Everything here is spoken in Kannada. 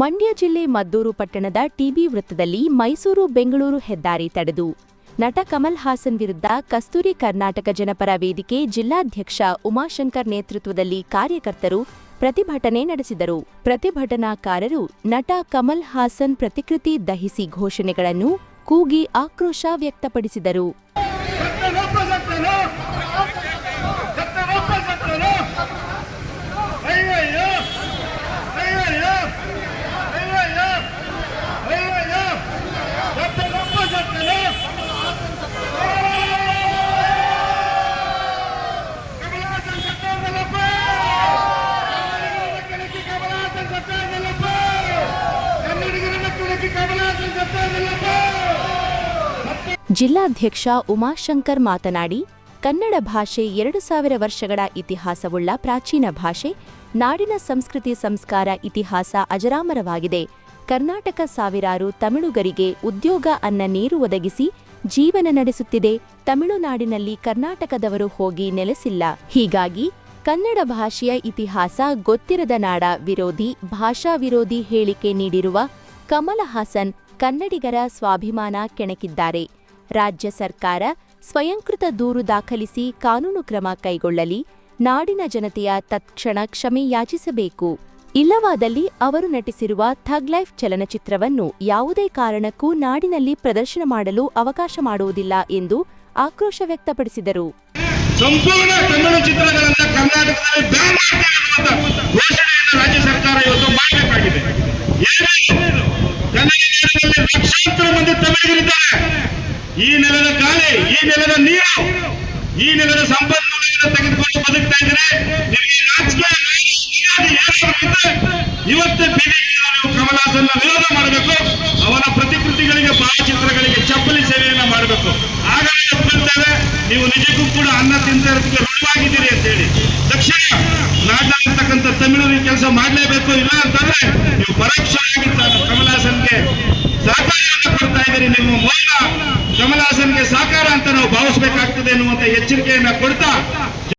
ಮಂಡ್ಯ ಜಿಲ್ಲೆ ಮದ್ದೂರು ಪಟ್ಟಣದ ಟಿಬಿ ವೃತ್ತದಲ್ಲಿ ಮೈಸೂರು ಬೆಂಗಳೂರು ಹೆದ್ದಾರಿ ತಡೆದು. ನಟ ಕಮಲ್ ಹಾಸನ್ ವಿರುದ್ಧ ಕಸ್ತೂರಿ ಕರ್ನಾಟಕ ಜನಪರ ವೇದಿಕೆ ಜಿಲ್ಲಾಧ್ಯಕ್ಷ ಉಮಾಶಂಕರ್ ನೇತೃತ್ವದಲ್ಲಿ ಕಾರ್ಯಕರ್ತರು ಪ್ರತಿಭಟನೆ ನಡೆಸಿದರು. ಪ್ರತಿಭಟನಾಕಾರರು ನಟ ಕಮಲ್ ಹಾಸನ್ ಪ್ರತಿಕೃತಿ ದಹಿಸಿ ಘೋಷಣೆಗಳನ್ನು ಕೂಗಿ ಆಕ್ರೋಶ ವ್ಯಕ್ತಪಡಿಸಿದರು. ಜಿಲ್ಲಾಧ್ಯಕ್ಷ ಉಮಾಶಂಕರ್ ಮಾತನಾಡಿ, ಕನ್ನಡ ಭಾಷೆ ಎರಡು ಸಾವಿರ ವರ್ಷಗಳ ಇತಿಹಾಸವುಳ್ಳ ಪ್ರಾಚೀನ ಭಾಷೆ, ನಾಡಿನ ಸಂಸ್ಕೃತಿ ಸಂಸ್ಕಾರ ಇತಿಹಾಸ ಅಜರಾಮರವಾಗಿದೆ. ಕರ್ನಾಟಕ ಸಾವಿರಾರು ತಮಿಳುಗರಿಗೆ ಉದ್ಯೋಗ ಅನ್ನ ನೀರು ಒದಗಿಸಿ ಜೀವನ ನಡೆಸುತ್ತಿದೆ. ತಮಿಳುನಾಡಿನಲ್ಲಿ ಕರ್ನಾಟಕದವರು ಹೋಗಿ ನೆಲೆಸಿಲ್ಲ. ಹೀಗಾಗಿ ಕನ್ನಡ ಭಾಷೆಯ ಇತಿಹಾಸ ಗೊತ್ತಿರದ ನಾಡ ವಿರೋಧಿ, ಭಾಷಾ ವಿರೋಧಿ ಹೇಳಿಕೆ ನೀಡಿರುವ ಕಮಲ ಹಾಸನ್ ಕನ್ನಡಿಗರ ಸ್ವಾಭಿಮಾನ ಕೆಣಕಿದ್ದಾರೆ. ರಾಜ್ಯ ಸರ್ಕಾರ ಸ್ವಯಂಕೃತ ದೂರು ದಾಖಲಿಸಿ ಕಾನೂನು ಕ್ರಮ ಕೈಗೊಳ್ಳಲಿ, ನಾಡಿನ ಜನತೆಯ ತತ್ಕ್ಷಣ ಕ್ಷಮೆ ಯಾಚಿಸಬೇಕು. ಇಲ್ಲವಾದಲ್ಲಿ ಅವರು ನಟಿಸಿರುವ ಥಗ್ ಲೈಫ್ ಚಲನಚಿತ್ರವನ್ನು ಯಾವುದೇ ಕಾರಣಕ್ಕೂ ನಾಡಿನಲ್ಲಿ ಪ್ರದರ್ಶನ ಮಾಡಲು ಅವಕಾಶ ಮಾಡುವುದಿಲ್ಲ ಎಂದು ಆಕ್ರೋಶ ವ್ಯಕ್ತಪಡಿಸಿದರು. ಸಂಪೂರ್ಣ ಕರ್ನಾಟಕದಲ್ಲಿ ಬ್ಯಾನ್ ಘೋಷಣೆಯನ್ನು ರಾಜ್ಯ ಸರ್ಕಾರ ಇವತ್ತು ಮಾಡಬೇಕಾಗಿದೆ. ಲಕ್ಷಾಂತರ ಮಂದಿ ತಮಿಳಿಗರಿದ್ದಾರೆ. ಈ ನೆಲದ ಗಾಳಿ, ಈ ನೆಲದ ನೀರು, ಈ ನೆಲದ ಸಂಪನ್ಮೂಲವನ್ನು ತೆಗೆದುಕೊಂಡು ಬದುಕ್ತಾ ಇದ್ರೆ ನಿಮಗೆ ರಾಜಕೀಯ ಇವತ್ತೇ ಬೀದಿಗೆ ನೀವು ಕಮಲಾಸನ್ನ ವಿರೋಧ ಮಾಡಬೇಕು. ಅವನ ಪ್ರತಿಕೃತಿಗಳಿಗೆ, ಭಾವಚಿತ್ರಗಳಿಗೆ ಚಪ್ಪಲಿ ಸೇವೆಯನ್ನ ಮಾಡಬೇಕು. ಆಗಲೇ ಒಪ್ಪಿರ್ತೇವೆ ನೀವು ನಿಜಕ್ಕೂ ಕೂಡ ಅನ್ನ ತಿಂತರೋದಕ್ಕೆ ಋಣವಾಗಿದ್ದೀರಿ ಅಂತ ಹೇಳಿ ತಕ್ಷಣ ನಾಡಿನಲ್ಲಿರ್ತಕ್ಕಂಥ ತಮಿಳರಿಗೆ ಕೆಲಸ ಮಾಡಲೇಬೇಕು ಇಲ್ಲ ಅಂತಂದ್ರೆ ನೀವು ಪರೋಕ್ಷವಾಗಿ ಸಹಕಾರ ಅಂತ ನಾವು ಭಾವಿಸಬೇಕಾಗ್ತದೆ ಎನ್ನುವಂತ ಎಚ್ಚರಿಕೆಯನ್ನ ಕೊಡ್ತಾ